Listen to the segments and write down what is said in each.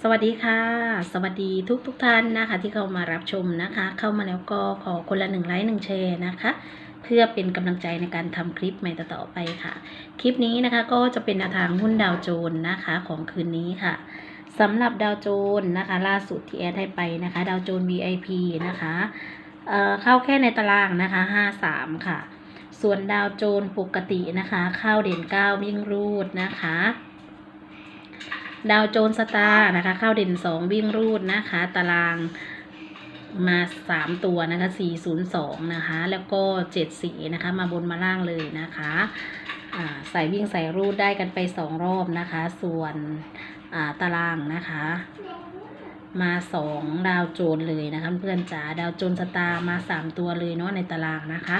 สวัสดีค่ะ สวัสดีทุกทุกท่านนะคะ ที่เข้ามารับชมนะคะ เข้ามาแล้วก็ขอคนละหนึ่งไลค์หนึ่งแชร์นะคะ เพื่อเป็นกำลังใจในการทำคลิปใหม่ต่อไปค่ะ คลิปนี้นะคะก็จะเป็นแนวทางหุ้นดาวโจนส์นะคะของคืนนี้ค่ะสำหรับดาวโจนส์นะคะ ล่าสุดที่แอดให้ไปนะคะ ดาวโจนส์ VIP นะคะเเข้าแค่ในตารางนะคะ 53 ค่ะ ส่วนดาวโจนส์ปกตินะคะ เข้าเด่น9วิ่งรูดนะคะ ดาวโจนสตาร์นะคะ เข้าเด่น 2 วิ่งรูดนะคะ ตารางมา 3 ตัวนะคะ 402 นะคะ แล้วก็74นะคะ มาบนมาล่างเลยนะคะใส่วิ่งใส่รูดได้กันไป 2 รอบนะคะ ส่วนาตารางนะคะ มาสองดาวโจนเลยนะคะเพื่อนจ๋าดาวโจนสตาร์มาสามตัวเลยเนาะในตารางนะคะ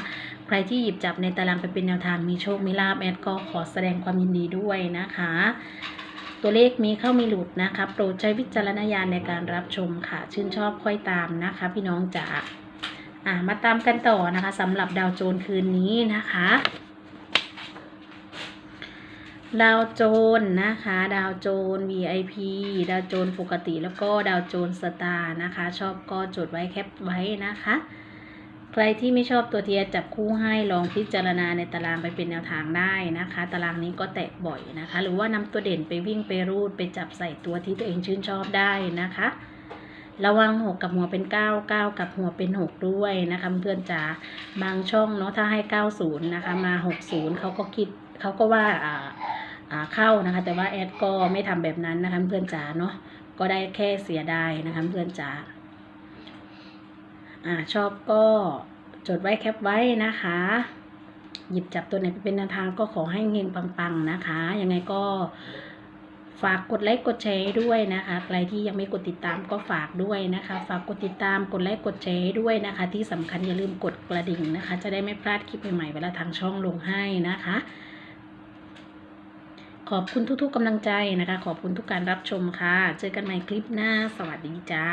ใครที่หยิบจับในตารางไปเป็นแนวทางมีโชคมีลาบแอดก็ขอแสดงความยินดีด้วยนะคะ ตัวเลขมีเข้ามีหลุดนะคะโปรดใช้วิจารณญาณในการรับชมค่ะ ชื่นชอบค่อยตามนะคะ พี่น้องจ๋าอ่ามาตามกันต่อนะคะสำหรับดาวโจนคืนนี้นะคะดาวโจนนะคะ ดาวโจน VIP ดาวโจนปกติแล้วก็ดาวโจนสตาร์นะคะ ชอบก็จดไว้แคปไว้นะคะ ใครที่ไม่ชอบตัวเทียจับคู่ให้ลองพิจารณาในตารางไปเป็นแนวทางได้นะคะ ตารางนี้ก็แตกบ่อยนะคะ หรือว่านำตัวเด่นไปวิ่งไปรูดไปจับใส่ตัวที่ตัวเองชื่นชอบได้นะคะ ระวังหกกับหัวเป็นเก้าเก้ากับหัวเป็นหกด้วยนะคะเพื่อนจ๋าบางช่องเนาะถ้าให้เก้าศูนย์นะคะ มาหกศูนย์เขาก็คิดเขาก็ว่าอ่าอ่าเข้านะคะ แต่ว่าแอดก็ไม่ทำแบบนั้นนะคะเพื่อนจ๋าเนาะก็ได้แค่เสียดายนะคะเพื่อนจ๋า อ่าชอบก็จดไว้แคปไว้นะคะ หยิบจับตัวไหนไปเป็นแนวทางก็ขอให้เฮงปังๆนะคะ ยังไงก็ฝากกดไลค์กดแชร์ด้วยนะคะ ใครที่ยังไม่กดติดตามก็ฝากด้วยนะคะ ฝากกดติดตามกดไลค์กดแชร์ด้วยนะคะ ที่สำคัญอย่าลืมกดกระดิ่งนะคะ จะได้ไม่พลาดคลิปใหม่ๆเวลาทางช่องลงให้นะคะ ขอบคุณทุกๆกำลังใจนะคะ ขอบคุณทุกการรับชมค่ะ เจอกันใหม่คลิปหน้า สวัสดีจ้า